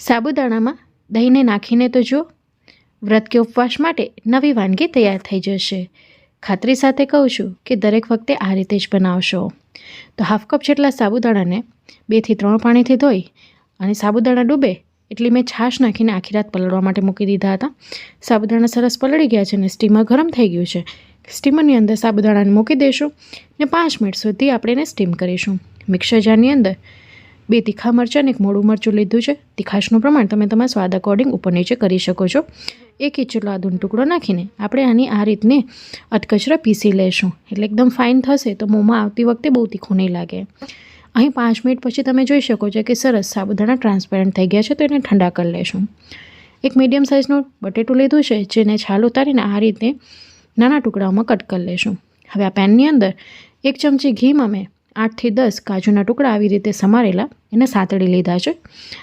સાબુદાણામાં દહીંને નાખીને તો જુઓ, વ્રત કે ઉપવાસ માટે નવી વાનગી તૈયાર થઈ જશે. ખાતરી સાથે કહું છું કે દરેક વખતે આ રીતે જ બનાવશો. તો હાફ કપ જેટલા સાબુદાણાને બેથી ત્રણ પાણીથી ધોઈ અને સાબુદાણા ડૂબે એટલી મેં છાશ નાખીને આખી રાત પલળવા માટે મૂકી દીધા હતા. સાબુદાણા સરસ પલળી ગયા છે અને સ્ટીમર ગરમ થઈ ગયું છે. સ્ટીમરની અંદર સાબુદાણાને મૂકી દઈશું ને પાંચ મિનિટ સુધી આપણે એને સ્ટીમ કરીશું. મિક્સર જારની અંદર બે તીખા મરચાં અને એક મોડું મરચું લીધું છે. તીખાશનું પ્રમાણ તમે તમારા સ્વાદ અકોર્ડિંગ ઉપર નીચે કરી શકો છો. એક ઇંચ જેટલો આદુનો ટુકડો નાખીને આપણે આની આ રીતને અટકચરા પીસી લઈશું એટલે એકદમ ફાઇન થશે તો મોંમાં આવતી વખતે બહુ તીખું નહીં લાગે. અહીં પાંચ મિનિટ પછી તમે જોઈ શકો છો કે સરસ સાબુદાણા ટ્રાન્સપેરન્ટ થઈ ગયા છે તો એને ઠંડા કરી લેશું. એક મીડિયમ સાઇઝનું બટેટું લીધું છે જેને છાલ ઉતારીને આ રીતે નાના ટુકડાઓમાં કટ કરી લેશું. હવે આ પેનની અંદર એક ચમચી ઘીમાં મેં આઠથી દસ કાજુના ટુકડા આવી રીતે સમારેલા, એને સાતળી લીધા છે.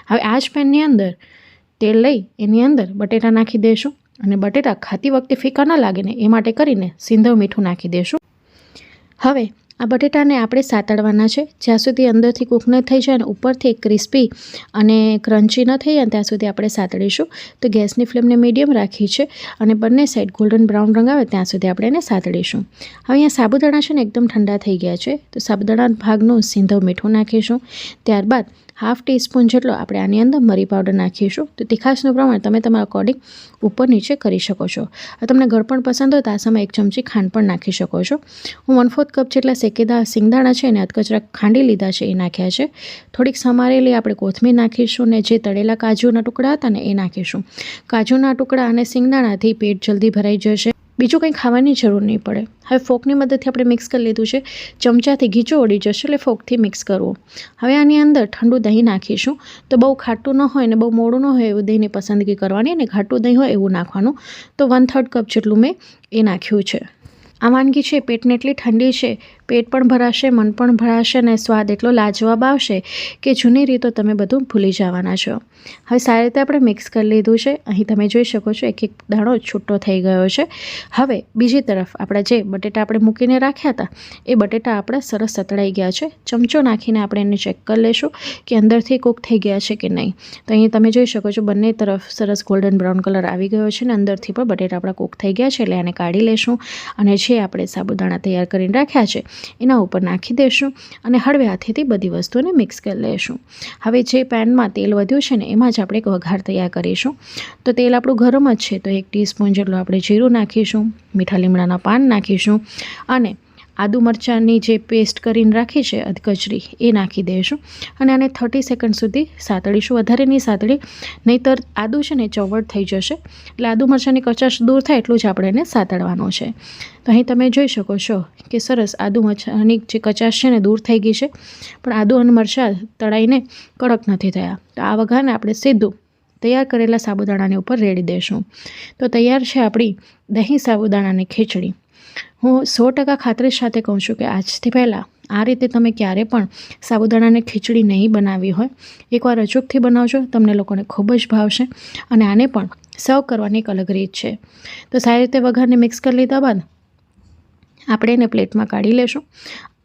હવે આ જ પેનની અંદર તેલ લઈ એની અંદર બટેટા નાખી દઈશું અને બટેટા ખાતી વખતે ફીકા ન લાગે ને એ માટે કરીને સિંધવ મીઠું નાખી દઈશું હવે આ બટેટાને આપણે સાતળવાના છે. જ્યાં સુધી અંદરથી કૂક ન થઈ જાય અને ઉપરથી ક્રિસ્પી અને ક્રન્ચી ન થઈ જાય ત્યાં સુધી આપણે સાતળીશું. તો ગેસની ફ્લેમને મીડિયમ રાખી છે અને બંને સાઈડ ગોલ્ડન બ્રાઉન રંગ આવે ત્યાં સુધી આપણે એને સાતળીશું. હવે અહીંયા સાબુદાણા છે ને એકદમ ઠંડા થઈ ગયા છે. તો સાબુદાણા ભાગનું સિંધવ મીઠું નાખીશું. ત્યારબાદ હાફ ટીસ્પૂન જેટલો આપણે આની અંદર મરી પાવડર નાખીશું. તો તીખાશનું પ્રમાણ તમે તમારા અકોર્ડિંગ ઉપર નીચે કરી શકો છો. તમને ગળપણ પસંદ હોય તો આ સમયે એક ચમચી ખાંડ પણ નાખી શકો છો. હું વન ફોર્થ કપ જેટલા શેકેદા સિંગદાણા છે એને અધકચરા ખાંડી લીધા છે એ નાખ્યા છે. થોડીક સમારેલી આપણે કોથમીર નાખીશું ને જે તળેલા કાજુના ટુકડા હતા ને એ નાખીશું. કાજુના ટુકડા અને સિંગદાણાથી પેટ જલ્દી ભરાઈ જશે. બીજું કંઈ ખાવાની જરૂર નહીં પડે. હવે ફોકની મદદથી આપણે મિક્સ કરી લીધું છે. ચમચાથી ઘીચો ઉડી જશે એટલે ફોકથી મિક્સ કરવું. હવે આની અંદર ઠંડુ દહીં નાખીશું. તો બહુ ખાટું ન હોય ને બહુ મોડું ન હોય એવું દહીંની પસંદગી કરવાની અને ખાટું દહીં હોય એવું નાખવાનું. તો વન થર્ડ કપ જેટલું મેં એ નાખ્યું છે. આ વાનગી છે, પેટને એટલી ઠંડી છે પેટ પણ ભરાશે, મન પણ ભરાશે અને સ્વાદ એટલો લાજવાબ આવશે કે જૂની રીતો તમે બધું ભૂલી જવાના છો. હવે સારી રીતે આપણે મિક્સ કરી લીધું છે. અહીં તમે જોઈ શકો છો એક એક દાણો છૂટો થઈ ગયો છે. હવે બીજી તરફ આપણા જે બટેટા આપણે મૂકીને રાખ્યા હતા, એ બટેટા આપણા સરસ સતળાઈ ગયા છે. ચમચો નાખીને આપણે એને ચેક કરી લઈશું કે અંદરથી કૂક થઈ ગયા છે કે નહીં. તો અહીં તમે જોઈ શકો છો બંને તરફ સરસ ગોલ્ડન બ્રાઉન કલર આવી ગયો છે ને અંદરથી પણ બટેટા આપણા કૂક થઈ ગયા છે એટલે આને કાઢી લેશું અને જે આપણે સાબુદાણા તૈયાર કરીને રાખ્યા છે એના ઉપર નાખી દઈશું અને હળવે હાથેથી બધી વસ્તુને મિક્સ કરી લઈશું હવે જે પેનમાં તેલ વધ્યું છે ને, એમાં જ આપણે એક વઘાર તૈયાર કરીશું. તો તેલ આપણું ગરમ જ છે, તો એક ટીસ્પૂન જેટલું આપણે જીરું નાખીશું, મીઠા લીમડાના પાન નાખીશું અને આદુ મરચાંની જે પેસ્ટ કરીને રાખી છે અધકચરી, એ નાખી દઈશું અને આને થર્ટી સેકન્ડ સુધી સાતળીશું. વધારે નહીં સાતળી, નહીંતર આદુ છે ને ચવડ થઈ જશે. એટલે આદુ મરચાંની કચાશ દૂર થાય એટલું જ આપણે એને સાતળવાનું છે. તો અહીં તમે જોઈ શકો છો કે સરસ આદુ મરચાંની જે કચાશ છે ને દૂર થઈ ગઈ છે, પણ આદુ અને મરચાં તળાઈને કડક નથી થયા. તો આ વઘારને આપણે સીધું તૈયાર કરેલા સાબુદાણાની ઉપર રેડી દઈશું. તો તૈયાર છે આપણી દહીં સાબુદાણાની ખીચડી. હું સો ટકા ખાતરી સાથે કહું છું કે આજથી પહેલાં આ રીતે તમે ક્યારે પણ સાબુદાણાની ખીચડી નહીં બનાવી હોય, એકવાર અચૂકથી બનાવજો, તમને લોકોને ખૂબ જ ભાવશે અને આને પણ સર્વ કરવાની એક અલગ રીત છે. તો સારી રીતે વઘારને મિક્સ કરી લીધા બાદ આપણે એને પ્લેટમાં કાઢી લેશું.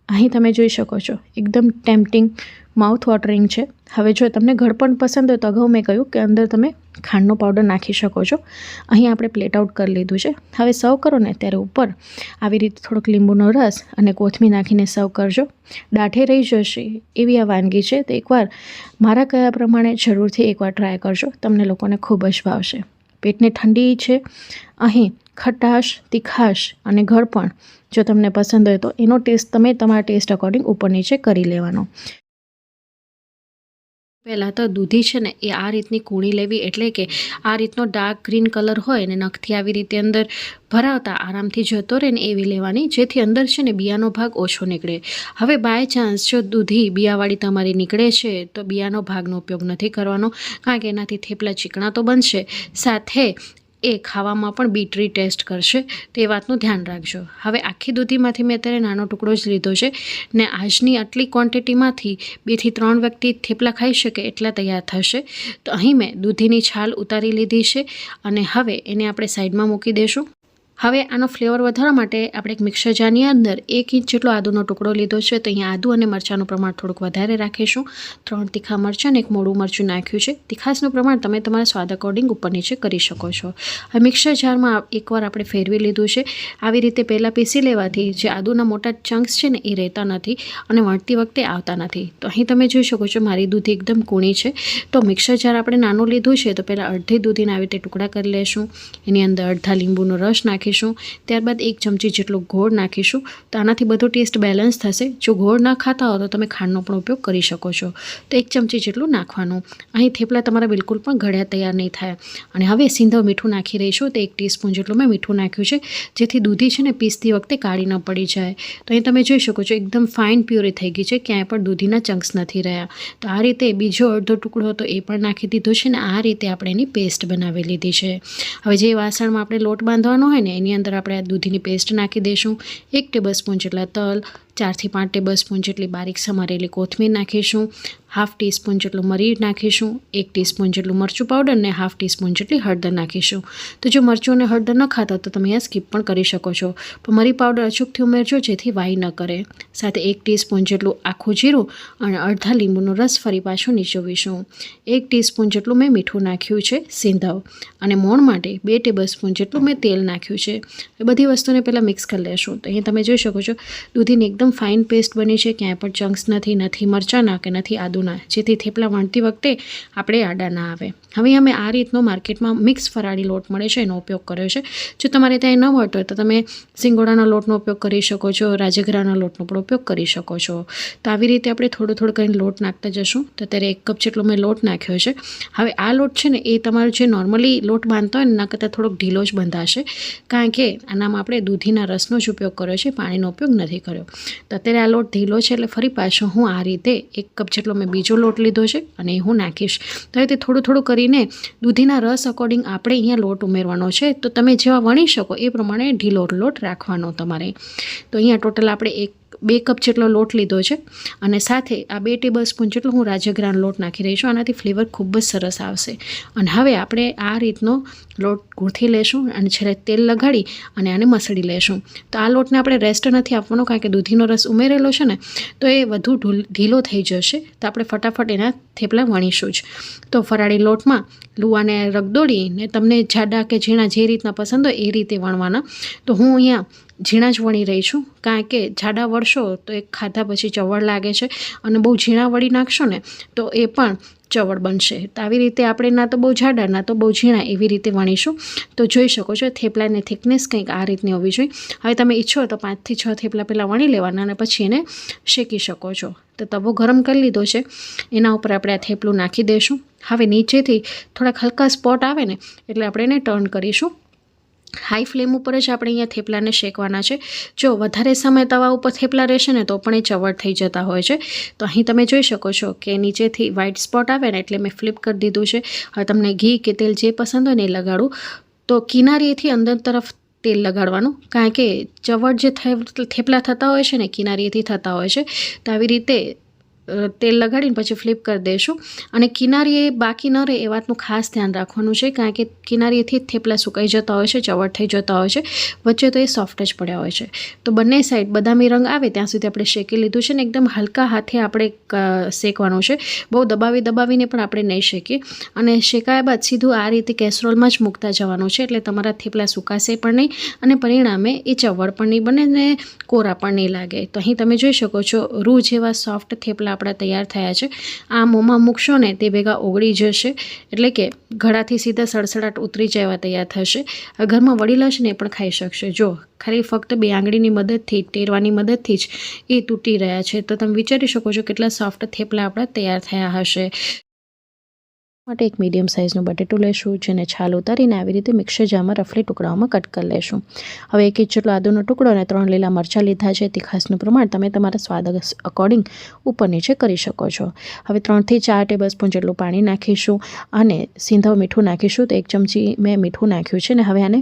અહીં તમે જોઈ શકો છો. એકદમ ટેમ્પટિંગ માઉથ વોટરિંગ છે. હવે જો તમને ગળપણ પસંદ હોય તો અગાઉ મેં કહ્યું કે અંદર તમે ખાંડનો પાવડર નાખી શકો છો. અહીં આપણે પ્લેટ આઉટ કરી લીધું છે. હવે સર્વ કરો ને ત્યારે ઉપર આવી રીતે થોડોક લીંબુનો રસ અને કોથમીર નાખીને સર્વ કરજો. દાઢે રહી જશે એવી આ વાનગી છે. તો એકવાર મારા કયા પ્રમાણે જરૂરથી એકવાર ટ્રાય કરજો. તમને લોકોને ખૂબ જ ભાવશે. પેટને ઠંડી છે. અહીં ખટાશ, તીખાશ અને ગળપણ જો તમને પસંદ હોય તો એનો ટેસ્ટ તમે તમારા ટેસ્ટ અકોર્ડિંગ ઉપર નીચે કરી લેવાનો. પહેલાં તો દૂધી છે ને એ આ રીતની કૂણી લેવી એટલે કે આ રીતનો ડાર્ક ગ્રીન કલર હોય ને નખથી આવી રીતે અંદર ભરાવતા આરામથી જતો રહે ને એવી લેવાની જેથી અંદર છે ને બિયાનો ભાગ ઓછો નીકળે. હવે બાય ચાન્સ જો દૂધી બિયાવાળી તમારી નીકળે છે તો બિયાનો ભાગનો ઉપયોગ નથી કરવાનો કારણ કે એનાથી થેપલા ચીકણા તો બનશે. સાથે એ ખાવામાં પણ બીટરી ટેસ્ટ કરશે, તો વાતનું ધ્યાન રાખજો. હવે આખી દૂધીમાંથી મેં અત્યારે નાનો ટુકડો જ લીધો છે ને આજની આટલી ક્વોન્ટિટીમાંથી બેથી ત્રણ વ્યક્તિ થેપલા ખાઈ શકે એટલા તૈયાર થશે. તો અહીં મેં દૂધીની છાલ ઉતારી લીધી છે અને હવે એને આપણે સાઈડમાં મૂકી દઈશું હવે આનો ફ્લેવર વધારવા માટે આપણે એક મિક્સર જારની અંદર એક ઇંચ જેટલો આદુનો ટુકડો લીધો છે તો અહીંયા આદુ અને મરચાંનું પ્રમાણ થોડુંક વધારે રાખીશું. ત્રણ તીખા મરચાં અને એક મોડું મરચું નાખ્યું છે. તીખાસનું પ્રમાણ તમે તમારા સ્વાદ અકોર્ડિંગ ઉપર નીચે કરી શકો છો. હવે મિક્સર જારમાં એકવાર આપણે ફેરવી લીધું છે. આવી રીતે પહેલાં પીસી લેવાથી જે આદુના મોટા ચંક્સ છે ને એ રહેતા નથી અને વણતી વખતે આવતા નથી. તો અહીં તમે જોઈ શકો છો મારી દૂધ એકદમ કૂણી છે. તો મિક્સર જાર આપણે નાનું લીધું છે તો પહેલાં અડધી દૂધીને આવી રીતે ટુકડા કરી લેશું. એની અંદર અડધા લીંબુનો રસ નાખીશું. ત્યારબાદ એક ચમચી જેટલો ગોળ નાખીશું. તો આનાથી બધો ટેસ્ટ બેલેન્સ થશે. જો ગોળ ના ખાતા હો તો તમે ખાંડનો પણ ઉપયોગ કરી શકો છો. તો એક ચમચી જેટલું નાખવાનું. અહીં થેપલા તમારા બિલકુલ પણ ઘડ્યા તૈયાર નહીં થાય. અને હવે સિંધવ મીઠું નાખી રહીશું તો એક ટીસ્પૂન જેટલું મેં મીઠું નાખ્યું છે. જેથી દૂધી છે ને પીસતી વખતે કાળી ન પડી જાય. તો અહીં તમે જોઈ શકો છો એકદમ ફાઇન પ્યુરી થઈ ગઈ છે. ક્યાંય પણ દૂધીના ચંક્સ નથી રહ્યા. તો આ રીતે બીજો અડધો ટુકડો હતો એ પણ નાખી દીધો છે ને આ રીતે આપણે એની પેસ્ટ બનાવી લીધી છે. હવે જે વાસણમાં આપણે લોટ બાંધવાનો હોય ને એની અંદર આપણે આ દૂધીની પેસ્ટ નાખી દઈશું. એક ટેબલ સ્પૂન જેટલા તલ, ચારથી પાંચ ટેબલ સ્પૂન જેટલી બારીક સમારેલી કોથમીર નાખીશું. હાફ ટીસ્પૂન જેટલું મરી નાખીશું, એક ટીસ્પૂન જેટલું મરચું પાવડર અને હાફ ટીસ્પૂન જેટલી હળદર નાખીશું. તો જો મરચું અને હળદર ન ખાતા તો તમે અહીંયા સ્કીપ પણ કરી શકો છો. પણ મરી પાવડર અચૂકથી ઉમેરજો, જેથી વાઈ ન કરે. સાથે એક ટીસ્પૂન જેટલું આખું જીરું અને અડધા લીંબુનો રસ ફરી પાછું નીચોવીશું. એક ટીસ્પૂન જેટલું મેં મીઠું નાખ્યું છે, સિંધાવ. અને મોણ માટે બે ટેબલ સ્પૂન જેટલું મેં તેલ નાખ્યું છે. એ બધી વસ્તુને પહેલાં મિક્સ કરી લેશું. તો અહીંયા તમે જોઈ શકો છો, દૂધીની એકદમ ફાઇન પેસ્ટ બની છે, ક્યાંય પણ ચંક્સ નથી નથી મરચાંના કે નથી આદુના જેથી થેપલા વણતી વખતે આપણે આડા ના આવે. હવે અમે આ રીતનો માર્કેટમાં મિક્સ ફરાળી લોટ મળે છે, એનો ઉપયોગ કર્યો છે. જો તમારે ત્યાં ન મળતો હોય તો તમે સિંગોડાના લોટનો ઉપયોગ કરી શકો છો, રાજગરાના લોટનો પણ ઉપયોગ કરી શકો છો. તો આવી રીતે આપણે થોડું થોડું કરીને લોટ નાખતા જશું. તો અત્યારે એક કપ જેટલો મેં લોટ નાખ્યો છે. હવે આ લોટ છે ને, એ તમારો જે નોર્મલી લોટ બાંધતો હોય ને, એના કરતાં થોડોક ઢીલો જ બંધાશે. કારણ કે આનામાં આપણે દૂધીના રસનો જ ઉપયોગ કર્યો છે, પાણીનો ઉપયોગ નથી કર્યો. તો અત્યારે આ લોટ ઢીલો છે, એટલે ફરી પાછો હું આ રીતે એક કપ જેટલો મેં બીજો લોટ લીધો છે અને એ હું નાખીશ. તો તે થોડું થોડું કરીને દૂધીના રસ અકોર્ડિંગ આપણે અહીંયા લોટ ઉમેરવાનો છે. તો તમે જેવા વણી શકો એ પ્રમાણે ઢીલો લોટ રાખવાનો તમારે. તો અહીંયા ટોટલ આપણે એક, બે કપ જેટલો લોટ લીધો છે અને સાથે આ બે ટેબલ સ્પૂન જેટલો હું રાજગરાનો લોટ નાખી રહી છું. આનાથી ફ્લેવર ખૂબ જ સરસ આવશે. અને હવે આપણે આ રીતનો લોટ ગૂંથી લેશું અને છેલ્લે તેલ લગાડી અને આને મસળી લેશું. તો આ લોટને આપણે રેસ્ટ નથી આપવાનો કારણ કે દૂધીનો રસ ઉમેરેલો છે ને, તો એ વધુ ઢીલો થઈ જશે. તો આપણે ફટાફટ એના થેપલા વણીશું જ. તો ફરાળી લોટમાં લુવાને રગદોડીને તમને જાડા કે ઝીણા જે રીતના પસંદ હોય એ રીતે વણવાના. તો હું અહીંયા ઝીણા જ વણી રહી છું. કારણ કે જાડા વળશો તો એ ખાધા પછી ચવળ લાગે છે અને બહુ ઝીણા વળી નાખશો ને, તો એ પણ ચવડ બનશે. તો આવી રીતે આપણે ના તો બહુ જાડા, ના તો બહુ ઝીણા એવી રીતે વણીશું. તો જોઈ શકો છો થેપલાની થિકનેસ કંઈક આ રીતની હોવી જોઈએ. હવે તમે ઈચ્છો તો પાંચથી છ થેપલા પહેલાં વણી લેવાના અને પછી એને શેકી શકો છો. તો તવો ગરમ કરી લીધો છે. એના ઉપર આપણે આ થેપલું નાખી દઈશું હવે નીચેથી થોડાક હલકા સ્પોટ આવે ને, એટલે આપણે એને ટર્ન કરીશું. હાઈ ફ્લેમ ઉપર જ આપણે અહીંયા થેપલાને શેકવાના છે. જો વધારે સમય તવા ઉપર થેપલા રહેશે ને તો પણ એ ચવડ થઈ જતા હોય છે. તો અહીં તમે જોઈ શકો છો કે નીચેથી વ્હાઇટ સ્પોટ આવે ને એટલે મેં ફ્લિપ કરી દીધું છે. હવે તમને ઘી કે તેલ જે પસંદ હોય ને એ લગાડું. તો કિનારીએથી અંદર તરફ તેલ લગાડવાનું. કારણ કે ચવડ જે થેપલા થતા હોય છે ને કિનારીએથી થતા હોય છે. તો આવી રીતે તેલ લગાડીને પછી ફ્લિપ કરી દઈશું અને કિનારીએ બાકી ન રહે એ વાતનું ખાસ ધ્યાન રાખવાનું છે, કારણ કે કિનારીએથી થેપલા સુકાઈ જતા હોય છે ચવડ થઈ જતા હોય છે, વચ્ચે તો એ સોફ્ટ જ પડ્યા હોય છે. તો બંને સાઈડ બદામી રંગ આવે ત્યાં સુધી આપણે શેકી લીધું છે ને એકદમ હલકા હાથે આપણે શેકવાનું છે. બહુ દબાવી દબાવીને પણ આપણે નહીં શેકીએ. અને શેકાયા બાદ સીધું આ રીતે કેસરોલમાં જ મૂકતા જવાનું છે, એટલે તમારા થેપલા સુકાશે પણ નહીં અને પરિણામે એ ચવડ પણ નહીં બને ને કોરા પણ નહીં લાગે. તો અહીં તમે જોઈ શકો છો, રૂ જેવા સોફ્ટ થેપલા આપણા તૈયાર થયા છે. આ મોંમાં મૂકશો ને તે ભેગા ઓગળી જશે. એટલે કે ઘડાથી સીધા સડસડાટ ઉતરી જવા તૈયાર થશે. ઘરમાં વડીલ હશે ને પણ ખાઈ શકશે. જો, ખાલી ફક્ત બે આંગળીની મદદથી, ટેરવાની મદદથી જ એ તૂટી રહ્યા છે. તો તમે વિચારી શકો છો કેટલા સોફ્ટ થેપલા આપણા તૈયાર થયા હશે. માટે એક મીડિયમ સાઇઝનું બટેટું લેશું, જેને છાલ ઉતારીને આવી રીતે મિક્સર જારમાં રફલી ટુકડાઓમાં કટ કરી લેશું. હવે એક ઇંચ જેટલો આદુનો ટુકડો અને ત્રણ લીલા મરચાં લીધા છે. તીખાસનું પ્રમાણ તમે તમારા સ્વાદ અકોર્ડિંગ ઉપર નીચે કરી શકો છો. હવે ત્રણથી ચાર ટેબલ સ્પૂન જેટલું પાણી નાખીશું અને સિંધવ મીઠું નાખીશું. તો એક ચમચી મેં મીઠું નાખ્યું છે ને હવે આને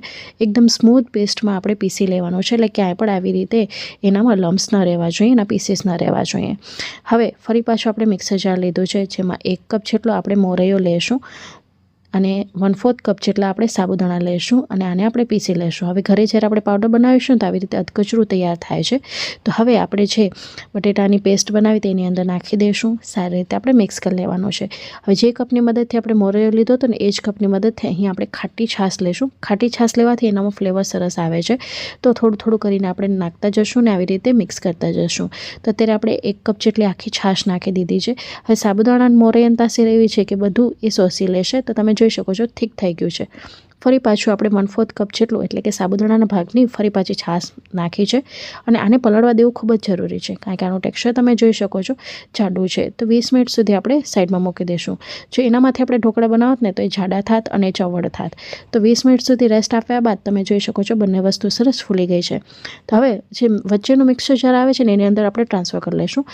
એકદમ સ્મૂથ પેસ્ટમાં આપણે પીસી લેવાનું છે. એટલે ક્યાંય પણ આવી રીતે એનામાં લમ્સ ન રહેવા જોઈએ, એના પીસીસ ન રહેવા જોઈએ. હવે ફરી પાછું આપણે મિક્સર જાર લીધું છે, જેમાં એક કપ જેટલો આપણે મોરૈયો લેશું અને વન ફોર્થ કપ જેટલા આપણે સાબુદાણા લઈશું અને આને આપણે પીસી લઈશું. હવે ઘરે જ્યારે આપણે પાવડર બનાવીશું તો આવી રીતે અધકચરું તૈયાર થાય છે. તો હવે આપણે છે બટેટાની પેસ્ટ બનાવી તેની અંદર નાખી દઈશું. સારી રીતે આપણે મિક્સ કરી લેવાનું છે. હવે જે કપની મદદથી આપણે મોરૈયો લીધો હતો ને એ જ કપની મદદથી અહીં આપણે ખાટી છાશ લઈશું. ખાટી છાશ લેવાથી એનામાં ફ્લેવર સરસ આવે છે. તો થોડું થોડું કરીને આપણે નાખતા જશું ને આવી રીતે મિક્સ કરતા જશું. તો અત્યારે આપણે એક કપ જેટલી આખી છાશ નાખી દીધી છે. હવે સાબુદાણા મોરયનતા એવી છે કે બધું એ સોસી લેશે. તો તમે જોઈ શકો છો, ઠીક થઈ ગયું છે. ફરી પાછું આપણે વન ફોર્થ કપ જેટલું, એટલે કે સાબુદાણાના ભાગની ફરી પાછી છાશ નાખી છે. અને આને પલળવા દેવું ખૂબ જ જરૂરી છે, કારણ કે આનું ટેક્સચર તમે જોઈ શકો છો, જાડું છે. તો વીસ મિનિટ સુધી આપણે સાઈડમાં મૂકી દઈશું જો એનામાંથી આપણે ઢોકળા બનાવત ને, તો એ જાડા થાત અને ચવડ થાત. તો વીસ મિનિટ સુધી રેસ્ટ આપ્યા બાદ તમે જોઈ શકો છો બંને વસ્તુ સરસ ફૂલી ગઈ છે. તો હવે જે વચ્ચેનું મિક્સર જ્યારે આવે છે ને, એની અંદર આપણે ટ્રાન્સફર કરી લઈશું.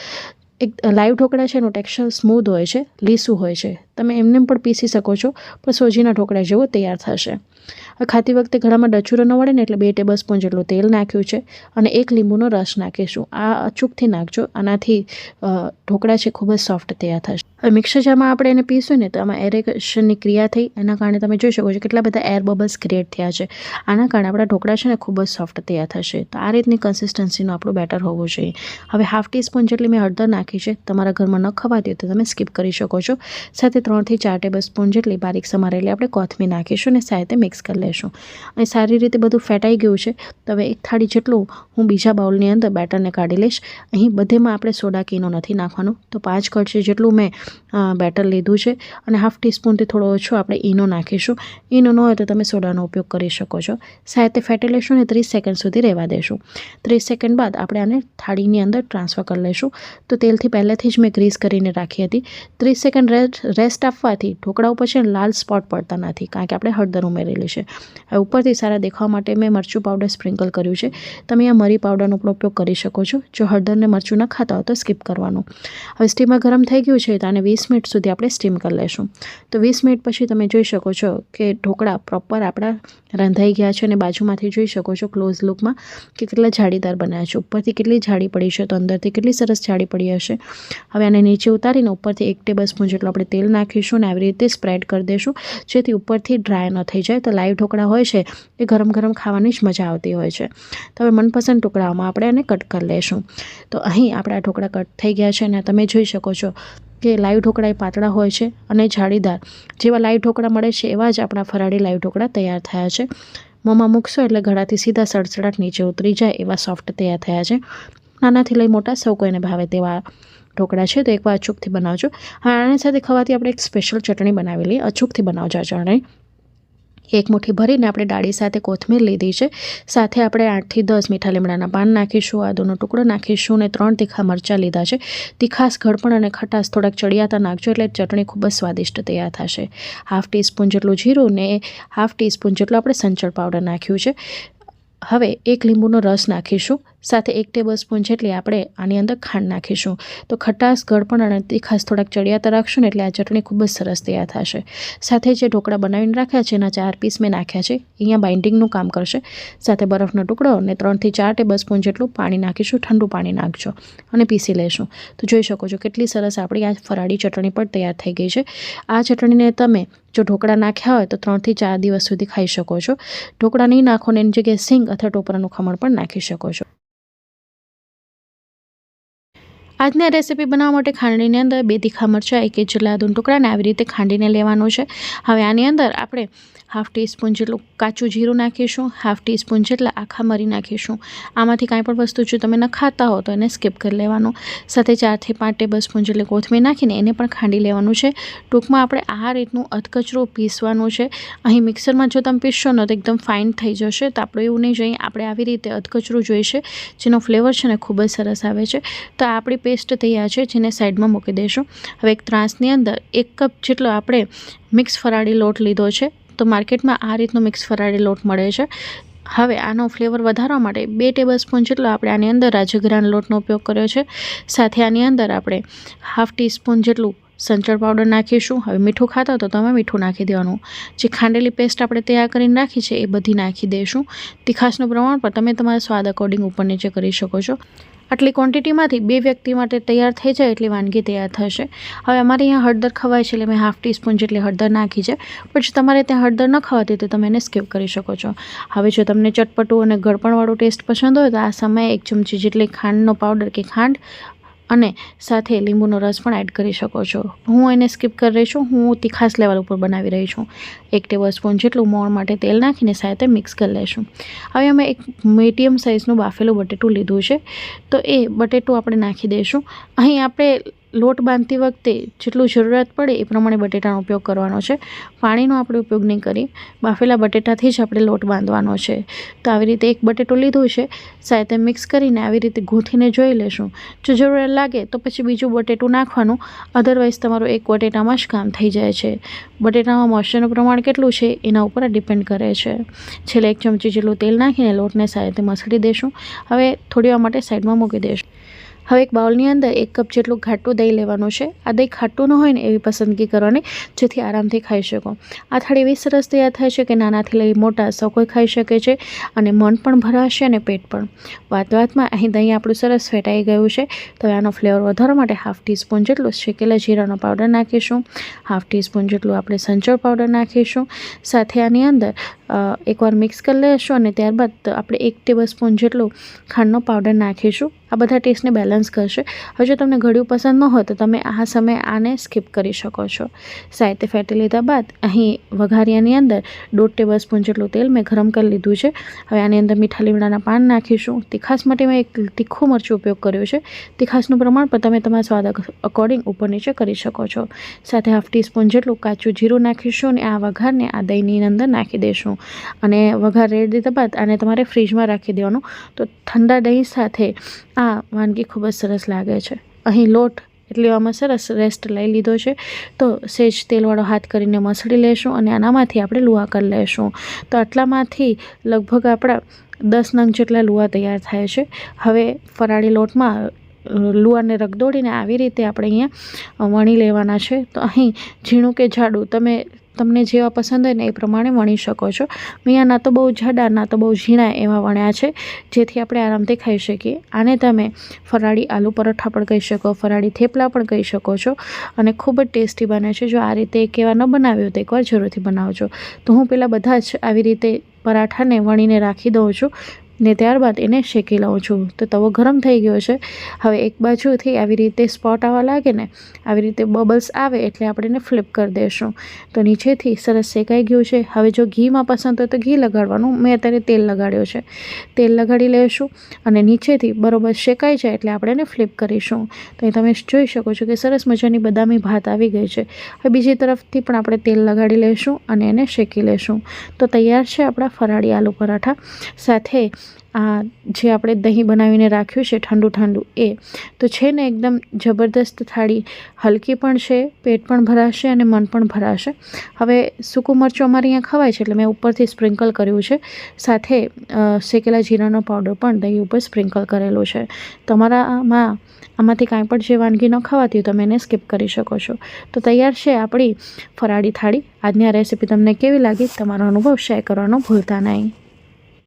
એક લાઈવ ઢોકળા છે, એનું ટેક્સચર સ્મૂધ હોય છે, લીસું હોય છે. તમે એમને પણ પીસી શકો છો, પણ સોજીના ઢોકળા જેવો તૈયાર થશે. ખાતી વખતે ઘણામાં ડચુરો ન વળે ને એટલે બે ટેબલ સ્પૂન જેટલું તેલ નાખ્યું છે અને એક લીંબુનો રસ નાખીશું. આ અચૂકથી નાખજો, આનાથી ઢોકળા છે ખૂબ જ સોફ્ટ તૈયાર થશે. હવે મિક્સર જારમાં આપણે એને પીસું ને તો આમાં એરેશનની ક્રિયા થઈ, એના કારણે તમે જોઈ શકો છો કેટલા બધા એર બબલ્સ ક્રિએટ થયા છે. આના કારણે આપણા ઢોકળા છે ને ખૂબ જ સોફ્ટ તૈયાર થશે. તો આ રીતની કન્સિસ્ટન્સીનું આપણું બેટર હોવું જોઈએ. હવે હાફ ટીસ્પૂન જેટલી મેં હળદર નાખી છે, તમારા ઘરમાં ન ખવાતી હોય તો તમે સ્કીપ કરી શકો છો. સાથે ત્રણથી ચાર ટેબલ સ્પૂન જેટલી બારીક સમારેલી આપણે કોથમીર નાખીશું અને સાથે મિક્સ કરી લેશું. અને સારી રીતે બધું ફેટાઈ ગયું છે, તો હવે એક થાળી જેટલું હું બીજા બાઉલની અંદર બેટરને કાઢી લઈશ. અહીં બધેમાં આપણે સોડા કીનો નથી નાખવાનું, તો પાંચ કળશી જેટલું મેં બેટર લીધું છે. અને હાફ ટીસ્પૂનથી થોડો ઓછો આપણે ઈનો નાખીશું. ઈનો ન હોય તો તમે સોડાનો ઉપયોગ કરી શકો છો. સાથે ફેટી લેશું અને ત્રીસ સેકન્ડ સુધી રહેવા દેશું. ત્રીસ સેકન્ડ બાદ આપણે આને થાળીની અંદર ટ્રાન્સફર કરી લઈશું તો તેલથી પહેલેથી જ મેં ગ્રીસ કરીને રાખી હતી. ત્રીસ સેકન્ડ રેસ્ટ આપવાથી ઢોકળા ઉપર છે લાલ સ્પોટ પડતા નથી, કારણ કે આપણે હળદર ઉમેરેલી છે. હવે ઉપરથી સારા દેખાવા માટે મેં મરચું પાવડર સ્પ્રિંકલ કર્યું છે. તમે આ મરી પાવડરનો પણ ઉપયોગ કરી શકો છો. જો હળદરને મરચું ન ખાતા હોય તો સ્કીપ કરવાનું. હવે સ્ટીમર ગરમ થઈ ગયું છે તો આને વીસ મિનિટ સુધી આપણે સ્ટીમ કરી લેશું. તો વીસ મિનિટ પછી તમે જોઈ શકો છો કે ઢોકળા પ્રોપર આપણા રંધાઈ ગયા છે અને બાજુમાંથી જોઈ શકો છો ક્લોઝ લુકમાં કે કેટલા જાળીદાર બન્યા છે. ઉપરથી કેટલી જાડી પડી છે તો અંદરથી કેટલી સરસ જાડી પડી હશે. હવે આને નીચે ઉતારીને ઉપરથી એક ટેબલ સ્પૂન જેટલું આપણે તેલ નાખીશું ને આવી રીતે સ્પ્રેડ કરી દઈશું જેથી ઉપરથી ડ્રાય ન થઈ જાય. તો લાઈવ ઢોકળા હોય છે એ ગરમ ગરમ ખાવાની જ મજા આવતી હોય છે. તો હવે મનપસંદ ટુકડાઓમાં આપણે એને કટ કરી લઈશું તો અહીં આપણા ઢોકળા કટ થઈ ગયા છે અને તમે જોઈ શકો છો કે લાઈવ ઢોકળા એ પાતળા હોય છે અને જાળીદાર. જેવા લાઈવ ઢોકળા મળે છે એવા જ આપણા ફરાળી લાઈવ ઢોકળા તૈયાર થયા છે. મોંમાં મૂકશો એટલે ગળાથી સીધા સડસડાટ નીચે ઉતરી જાય એવા સોફ્ટ તૈયાર થયા છે. નાનાથી લઈ મોટા સૌ કોઈને ભાવે તેવા ઢોકળા છે, તો એકવાર અચૂકથી બનાવજો. હા, આની સાથે ખાવાથી આપણે એક સ્પેશિયલ ચટણી બનાવેલી, અચૂકથી બનાવજો આ ચટણી. એક મુઠ્ઠી ભરીને આપણે ડાળી સાથે કોથમીર લીધી છે. સાથે આપણે આઠથી દસ મીઠા લીમડાના પાન નાખીશું, આદુનો ટુકડો નાખીશું અને ત્રણ તીખા મરચાં લીધા છે. તીખાસ ગળપણ અને ખટાશ થોડાક ચડિયાતા નાખજો એટલે ચટણી ખૂબ જ સ્વાદિષ્ટ તૈયાર થશે. હાફ ટીસ્પૂન જેટલું જીરું ને હાફ ટીસ્પૂન જેટલું આપણે સંચળ પાવડર નાખ્યું છે. હવે એક લીંબુનો રસ નાખીશું. સાથે એક ટેબલ સ્પૂન જેટલી આપણે આની અંદર ખાંડ નાખીશું. તો ખટાશ, ગળપણ અને તીખાસ થોડાક ચડિયાતા રાખશું ને એટલે આ ચટણી ખૂબ જ સરસ તૈયાર થશે. સાથે જે ઢોકળા બનાવીને રાખ્યા છે એના ચાર પીસ મેં નાખ્યા છે. અહીંયા બાઇન્ડિંગનું કામ કરશે. સાથે બરફનો ટુકડો અને ત્રણથી ચાર ટેબલ સ્પૂન જેટલું પાણી નાખીશું. ઠંડુ પાણી નાખજો અને પીસી લેશું. તો જોઈ શકો છો કેટલી સરસ આપણી આ ફરાળી ચટણી પણ તૈયાર થઈ ગઈ છે. આ ચટણીને તમે જો ઢોકળા નાખ્યા હોય તો ત્રણથી ચાર દિવસ સુધી ખાઈ શકો છો. ઢોકળા નહીં નાખો ને એની જગ્યાએ સિંગ અથવા ટોપરાનું ખમણ પણ નાખી શકો છો. આજની રેસીપી બનાવવા માટે ખાંડણીની અંદર બે તીખા મરચાં, એક ઇંચ જેટલા ટુકડાને આવી રીતે ખાંડીને લેવાનો છે. હવે આની અંદર આપણે હાફ ટીસ્પૂન જેટલું કાચું જીરું નાખીશું, હાફ ટીસ્પૂન જેટલા આખા મરી નાખીશું. આમાંથી કાંઈ પણ વસ્તુ જો તમે ન ખાતા હો તો એને સ્કીપ કરી લેવાનું. સાથે ચારથી પાંચ ટેબલ સ્પૂન જેટલી કોથમીર નાખીને એને પણ ખાંડી લેવાનું છે. ટૂંકમાં આપણે આ રીતનું અધકચરું પીસવાનું છે. અહીં મિક્સરમાં જો તમે પીસશો ને તો એકદમ ફાઇન થઈ જશે. તો આપણે એવું નહીં જોઈએ, આપણે આવી રીતે અધકચરું જોઈશે, જેનો ફ્લેવર છે ને ખૂબ જ સરસ આવે છે. તો આપણી પેસ્ટ તૈયાર છે, જેને સાઈડમાં મૂકી દઈશું હવે એક ત્રાસની અંદર એક કપ જેટલો આપણે મિક્સ ફરાળી લોટ લીધો છે, તો માર્કેટમાં આ રીતનો મિક્સ ફરાળી લોટ મળે છે. હવે આનો ફ્લેવર વધારવા માટે બે ટેબલ સ્પૂન જેટલો આપણે આની અંદર રાજગરાન લોટનો ઉપયોગ કર્યો છે. સાથે આની અંદર આપણે હાફ ટીસ્પૂન જેટલું સંચળ પાવડર નાખીશું. હવે મીઠું ખાતા તો તમે મીઠું નાખી દેવાનું. જે ખાંડેલી પેસ્ટ આપણે તૈયાર કરીને રાખી છે, એ બધી નાખી દઈશું તીખાશનું પ્રમાણ પણ તમે તમારા સ્વાદ અકોર્ડિંગ ઉપર નીચે કરી શકો છો. આટલી ક્વોન્ટિટીમાંથી બે વ્યક્તિ માટે તૈયાર થઈ જાય એટલી વાનગી તૈયાર થશે. હવે અમારે અહીંયા હળદર ખવાય છે એટલે મેં હાફ ટીસ્પૂન જેટલી હળદર નાખી છે. પણ તમારે ત્યાં હળદર ન ખવાતી તો તમે એને સ્કીપ કરી શકો છો. હવે જો તમને ચટપટું અને ગળપણવાળું ટેસ્ટ પસંદ હોય તો આ સમયે એક ચમચી જેટલી ખાંડનો પાવડર કે ખાંડ અને સાથે લીંબુનો રસ પણ એડ કરી શકો છો. હું એને સ્કીપ કરી રહી છું. હું તીખાસ લેવલ ઉપર બનાવી રહી છું. એક ટેબલ સ્પૂન જેટલું મોણ માટે તેલ નાખીને સાથે મિક્સ કરી લઈશું. હવે અમે એક મીડિયમ સાઇઝનું બાફેલું બટેટું લીધું છે. તો એ બટેટું આપણે નાખી દઈશું. અહીં આપણે લોટ બાંધતી વખતે જેટલું જરૂરિયાત પડે એ પ્રમાણે બટેટાનો ઉપયોગ કરવાનો છે. પાણીનો આપણે ઉપયોગ નહીં કરી બાફેલા બટેટાથી જ આપણે લોટ બાંધવાનો છે. તો આવી રીતે એક બટેટું લીધું છે. સાથે મિક્સ કરીને આવી રીતે ગૂંથીને જોઈ લેશું. જો જરૂરિયાત લાગે તો પછી બીજું બટેટું નાખવાનું. અધરવાઇઝ તમારું એક બટેટામાં જ કામ થઈ જાય છે. બટેટામાં મોઇશ્ચરનું પ્રમાણ કેટલું છે એના ઉપર ડિપેન્ડ કરે છે. છેલ્લે એક ચમચી જેટલું તેલ નાખીને લોટને સાથે મસળી દેશું. હવે થોડી વાર માટે સાઈડમાં મૂકી દઈશું હવે એક બાઉલની અંદર એક કપ જેટલું ઘાટું દહીં લેવાનું છે. આ દહીં ખાટું ન હોય ને એવી પસંદગી કરવાની, જેથી આરામથી ખાઈ શકો. આ થાળી એવી સરસ તૈયાર થાય છે કે નાનાથી લઈ મોટા સૌ કોઈ ખાઈ શકે છે અને મન પણ ભરાશે અને પેટ પણ. વાત વાતમાં અહીં દહીં આપણું સરસ ફેટાઈ ગયું છે. તો આનો ફ્લેવર વધારવા માટે હાફ ટીસ્પૂન જેટલું શેકેલા જીરાનો પાવડર નાખીશું. હાફ ટીસ્પૂન જેટલું આપણે સંચળ પાવડર નાખીશું. સાથે આની અંદર એકવાર મિક્સ કરી લઈશું અને ત્યારબાદ આપણે એક ટેબલ સ્પૂન જેટલું ખાંડનો પાવડર નાખીશું. આ બધા ટેસ્ટને બેલેન્સ કરશે. હવે જો તમને ઘડ્યું પસંદ ન હોય તો તમે આ સમયે આને સ્કીપ કરી શકો છો. સાહિત્ય ફેટી લીધા બાદ અહીં વઘારિયાની અંદર દોઢ ટેબલ સ્પૂન જેટલું તેલ મેં ગરમ કરી લીધું છે. હવે આની અંદર મીઠા લીમડાના પાન નાખીશું. તીખાસ માટે મેં એક તીખું મરચું ઉપયોગ કર્યો છે. તીખાસનું પ્રમાણ પણ તમે તમારા સ્વાદ અકોર્ડિંગ ઉપર નીચે કરી શકો છો. સાથે હાફ ટીસ્પૂન જેટલું કાચું જીરું નાખીશું અને આ વઘારને આ દહીંની અંદર નાખી દઈશું અને વઘાર રેડી દીધા બાદ આને તમારે ફ્રીજમાં રાખી દેવાનું. તો ઠંડા દહીં સાથે આ વાનગી ખૂબ જ સરસ લાગે છે. અહીં લોટ એટલે આમાં સરસ રેસ્ટ લઈ લીધો છે. તો સેજ તેલવાળો હાથ કરીને મસળી લેશું અને આનામાંથી આપણે લુઆ કરી લેશું. તો આટલામાંથી લગભગ આપણા દસ નંગ જેટલા લુઆ તૈયાર થાય છે. હવે ફરાળી લોટમાં લુવાને રગદોડીને આવી રીતે આપણે અહીંયા વણી લેવાના છે. તો અહીં ઝીણું કે જાડું તમે તમને જેવા પસંદ હોય ને એ પ્રમાણે વણી શકો છો. મેં ના તો બહુ જાડા, ના તો બહુ ઝીણા એવા વણ્યા છે, જેથી આપણે આરામથી ખાઈ શકીએ. આને તમે ફરાળી આલુ પરોઠા પણ કહી શકો, ફરાળી થેપલા પણ કહી શકો છો અને ખૂબ જ ટેસ્ટી બને છે. જો આ રીતે એક એવા ન બનાવ્યો તો એકવાર જરૂરથી બનાવજો. તો હું પહેલાં બધા જ આવી રીતે પરાઠાને વણીને રાખી દઉં છું. ને ત્યારબાદ એને શેકી લઉં છું. તો તવો ગરમ થઈ ગયો છે. હવે એક બાજુથી આવી રીતે સ્પોટ આવવા લાગે ને, આવી રીતે બબલ્સ આવે એટલે આપણે એને ફ્લિપ કરી દઈશું તો નીચેથી સરસ શેકાઈ ગયું છે. હવે જો ઘીમાં પસંદ હોય તો ઘી લગાડવાનું. મેં અત્યારે તેલ લગાડ્યો છે. તેલ લગાડી લઈશું અને નીચેથી બરોબર શેકાઈ જાય એટલે આપણે એને ફ્લિપ કરીશું. તો એ તમે જોઈ શકો છો કે સરસ મજાની બદામી ભાત આવી ગઈ છે. હવે બીજી તરફથી પણ આપણે તેલ લગાડી લઈશું અને એને શેકી લઈશું તો તૈયાર છે આપણા ફરાળી આલુ પરાઠા. સાથે આ જે આપણે દહીં બનાવીને રાખ્યું છે ઠંડુ ઠંડુ એ, તો છે ને એકદમ જબરદસ્ત થાળી. હલકી પણ છે, પેટ પણ ભરાશે અને મન પણ ભરાશે. હવે સૂકું મરચું અમારે અહીંયા ખવાય છે એટલે મેં ઉપરથી સ્પ્રિંકલ કર્યું છે. સાથે શેકેલા જીરાનો પાવડર પણ દહીં ઉપર સ્પ્રિંકલ કરેલો છે. તમારામાં આમાંથી કાંઈ પણ જે વાનગી ન ખવાતી તમે એને સ્કીપ કરી શકો છો. તો તૈયાર છે આપણી ફરાળી થાળી. આજની આ રેસીપી તમને કેવી લાગી તમારો અનુભવ શેર કરવાનો ભૂલતા નહીં.